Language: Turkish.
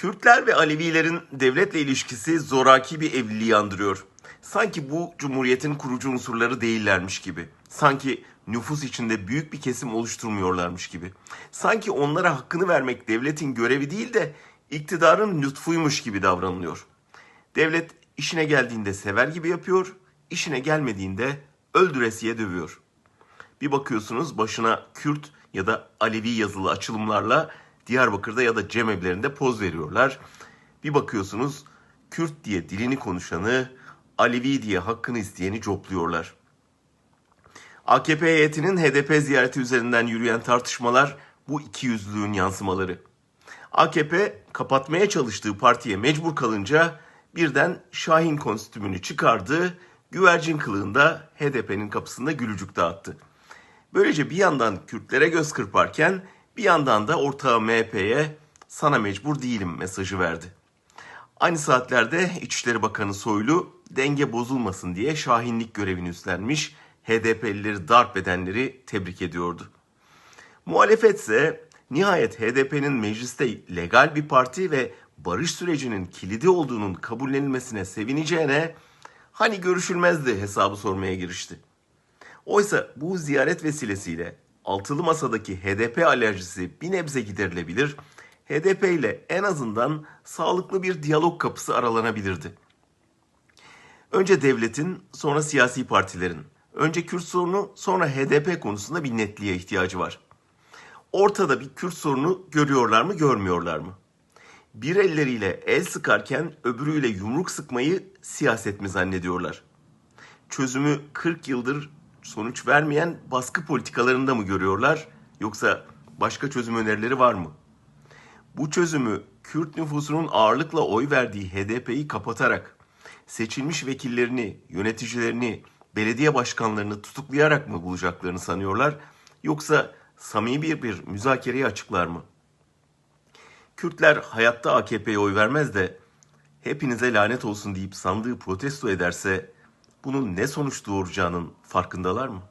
Kürtler ve Alevilerin devletle ilişkisi zoraki bir evliliği andırıyor. Sanki bu cumhuriyetin kurucu unsurları değillermiş gibi. Sanki nüfus içinde büyük bir kesim oluşturmuyorlarmış gibi. Sanki onlara hakkını vermek devletin görevi değil de iktidarın lütfuymuş gibi davranılıyor. Devlet işine geldiğinde sever gibi yapıyor, işine gelmediğinde öldüresiye dövüyor. Bir bakıyorsunuz başına Kürt ya da Alevi yazılı açılımlarla Diyarbakır'da ya da cemevlerinde poz veriyorlar. Bir bakıyorsunuz Kürt diye dilini konuşanı, Alevi diye hakkını isteyeni copluyorlar. AKP heyetinin HDP ziyareti üzerinden yürüyen tartışmalar bu ikiyüzlülüğün yansımaları. AKP kapatmaya çalıştığı partiye mecbur kalınca birden Şahin kostümünü çıkardı, güvercin kılığında HDP'nin kapısında gülücük dağıttı. Böylece bir yandan Kürtlere göz kırparken bir yandan da ortağı MHP'ye sana mecbur değilim mesajı verdi. Aynı saatlerde İçişleri Bakanı Soylu denge bozulmasın diye şahinlik görevini üstlenmiş HDP'lileri darp edenleri tebrik ediyordu. Muhalefet ise nihayet HDP'nin mecliste legal bir parti ve barış sürecinin kilidi olduğunun kabullenilmesine sevineceğine hani görüşülmezdi hesabı sormaya girişti. Oysa bu ziyaret vesilesiyle altılı masadaki HDP alerjisi bir nebze giderilebilir, HDP ile en azından sağlıklı bir diyalog kapısı aralanabilirdi. Önce devletin, sonra siyasi partilerin, önce Kürt sorunu, sonra HDP konusunda bir netliğe ihtiyacı var. Ortada bir Kürt sorunu görüyorlar mı, görmüyorlar mı? Bir elleriyle el sıkarken öbürüyle yumruk sıkmayı siyaset mi zannediyorlar? Çözümü 40 yıldır sonuç vermeyen baskı politikalarında mı görüyorlar yoksa başka çözüm önerileri var mı? Bu çözümü Kürt nüfusunun ağırlıkla oy verdiği HDP'yi kapatarak seçilmiş vekillerini, yöneticilerini, belediye başkanlarını tutuklayarak mı bulacaklarını sanıyorlar yoksa samimi bir, bir müzakereyi açıklar mı? Kürtler hayatta AKP'ye oy vermez de hepinize lanet olsun deyip sandığı protesto ederse bunun ne sonuç doğuracağının farkındalar mı?